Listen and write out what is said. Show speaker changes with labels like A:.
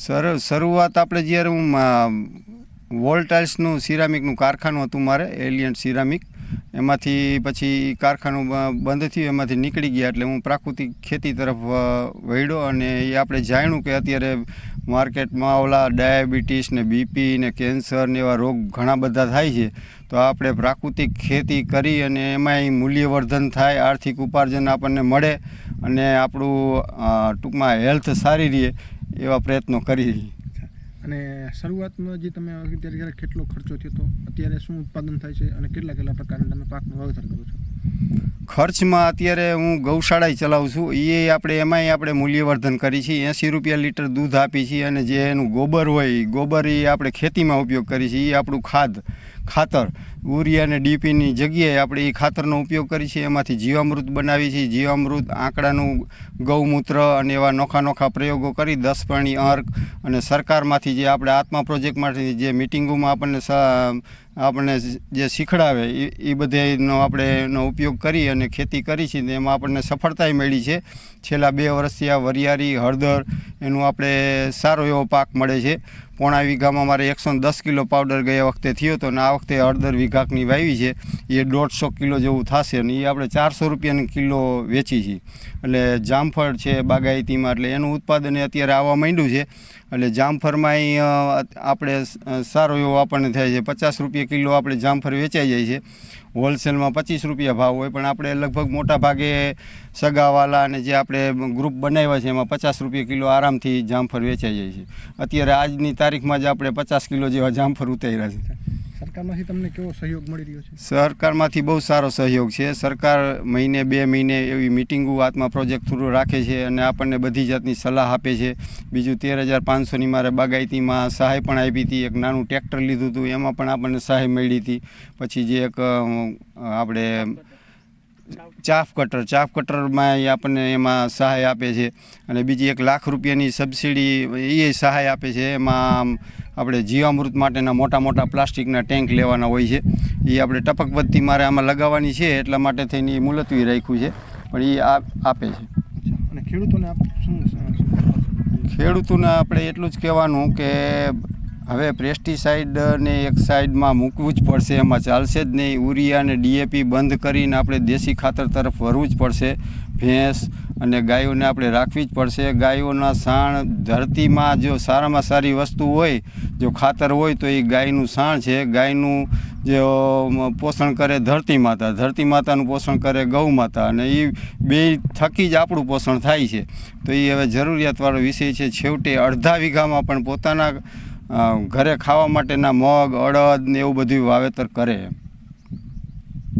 A: Sir, શરૂઆત આપણે જ્યારે હું વોલ્ટાઇલ્સનું સિરામિકનું કારખાનું હતું મારે, એલિયન્ટ સિરામિક, એમાંથી પછી કારખાનું બંધ થયું, એમાંથી નીકળી ગયા એટલે હું પ્રાકૃતિક ખેતી તરફ વળ્યો અને એ આપણે જાણ્યું કે અત્યારે માર્કેટમાં ઓલા ડાયાબિટીસ ને બીપી ને કેન્સર ને એવા રોગ ઘણા બધા થાય છે. તો આપણે પ્રાકૃતિક ખેતી કરી અને એમાંય મૂલ્યવર્ધન થાય, આર્થિક ઉપાર્જન આપણને મળે અને આપણું ટૂંકમાં હેલ્થ સારી રહે એવા પ્રયત્નો કરી.
B: અને શરૂઆતમાં જે તમે અત્યારે જ્યારે કેટલો ખર્ચો થયો હતો અત્યારે શું ઉત્પાદન થાય છે અને કેટલા કેટલા પ્રકારના તમે પાકનું વાવેતર કરો છો?
A: ખર્ચમાં અત્યારે હું ગૌશાળાએ ચલાવું છું. એ આપણે એમાંય આપણે મૂલ્યવર્ધન કરી છીએ. એંસી રૂપિયા લીટર દૂધ આપી છીએ અને જે એનું ગોબર હોય ગોબર એ આપણે ખેતીમાં ઉપયોગ કરી છીએ. એ આપણું ખાદ ખાતર. યુરિયા અને ડીપીની જગ્યાએ આપણે એ ખાતરનો ઉપયોગ કરી છીએ એમાંથી જીવામૃત બનાવીએ છીએ. જીવામૃત, આંકડાનું ગૌમૂત્ર અને એવા નોખા નોખા પ્રયોગો કરી દસ પાણી અર્ક અને સરકારમાંથી જે આપણે આત્મા પ્રોજેક્ટમાંથી જે મિટિંગોમાં આપણને આપણને જે શીખડાવે એ બધાનો આપણે એનો ઉપયોગ કરી અને ખેતી કરી છે. એમાં આપણને સફળતાય મળી છે. છેલ્લા બે વર્ષથી આ વરિયાળી, હળદર, એનું આપણે સારો એવો પાક મળે છે. પોણા વીઘામાં મારે એકસો દસ કિલો પાવડર ગયા વખતે થયો હતો અને આ વખતે અડધર વીઘાકની વાવી છે. એ દોઢસો કિલો જેવું થશે અને એ આપણે ચારસો રૂપિયાની કિલો વેચી છીએ એટલે જામફળ છે બાગાયતીમાં, એટલે એનું ઉત્પાદન અત્યારે આવવા માંડ્યું છે. એટલે જામફળમાં આપણે સારો એવો આપણને થાય છે. પચાસ રૂપિયા કિલો આપણે જામફળ વેચાઈ જાય છે. હોલસેલમાં પચીસ રૂપિયા ભાવ હોય, પણ આપણે લગભગ મોટા ભાગે સગાવાલા અને જે આપણે ગ્રુપ બનાવ્યા છે, એમાં પચાસ રૂપિયા કિલો આરામથી જામફળ વેચાઈ જાય છે. અત્યારે આજની તારીખમાં જ આપણે પચાસ કિલો જેવા જામફળ ઉતાર્યા છે.
B: સરકારમાંથી તમને કેવો સહયોગ મળી રહ્યો છે?
A: સરકારમાંથી બહુ સારો સહયોગ છે. સરકાર મહિને બે મહિને એવી મિટિંગો આત્મા પ્રોજેક્ટ થ્રુ રાખે છે અને આપણને બધી જાતની સલાહ આપે છે. બીજું તેર હજાર પાંચસોની મારે બાગાયતીમાં સહાય પણ આપી હતી. એક નાનું ટ્રેક્ટર લીધું હતું, એમાં પણ આપણને સહાય મળી હતી. પછી જે એક આપણે ચાફ કટર. ચાફ કટરમાં એ આપણને એમાં સહાય આપે છે. અને બીજી એક લાખ રૂપિયાની સબસિડી એ સહાય આપે છે. એમાં આપણે જીવામૃત માટેના મોટા મોટા પ્લાસ્ટિકના ટેન્ક લેવાના હોય છે. એ આપણે ટપક પદ્ધતિ મારે આમાં લગાવવાની છે. એટલા માટે થઈને એ મુલતવી રાખ્યું છે. પણ એ આપે છે.
B: અને ખેડૂતોને
A: ખેડૂતોને આપણે એટલું જ કહેવાનું કે હવે પેસ્ટિસાઇડને એક સાઈડમાં મૂકવું જ પડશે, એમાં ચાલશે જ નહીં. યુરિયા અને ડીએપી બંધ કરીને આપણે દેશી ખાતર તરફ વરવું જ પડશે. ભેંસ અને ગાયોને આપણે રાખવી જ પડશે. ગાયોના સાણ ધરતીમાં જો સારામાં સારી વસ્તુ હોય, જો ખાતર હોય, તો એ ગાયનું સાણ છે. ગાયનું જે પોષણ કરે ધરતી માતા. ધરતી માતાનું પોષણ કરે ગૌ માતા. અને એ બે થકી જ આપણું પોષણ થાય છે. તો એ હવે જરૂરિયાતવાળો વિષય છે. છેવટે અડધા વીઘામાં પણ પોતાના ઘરે ખાવા માટેના મગ અડદ ને એવું બધું વાવેતર કરે. એમ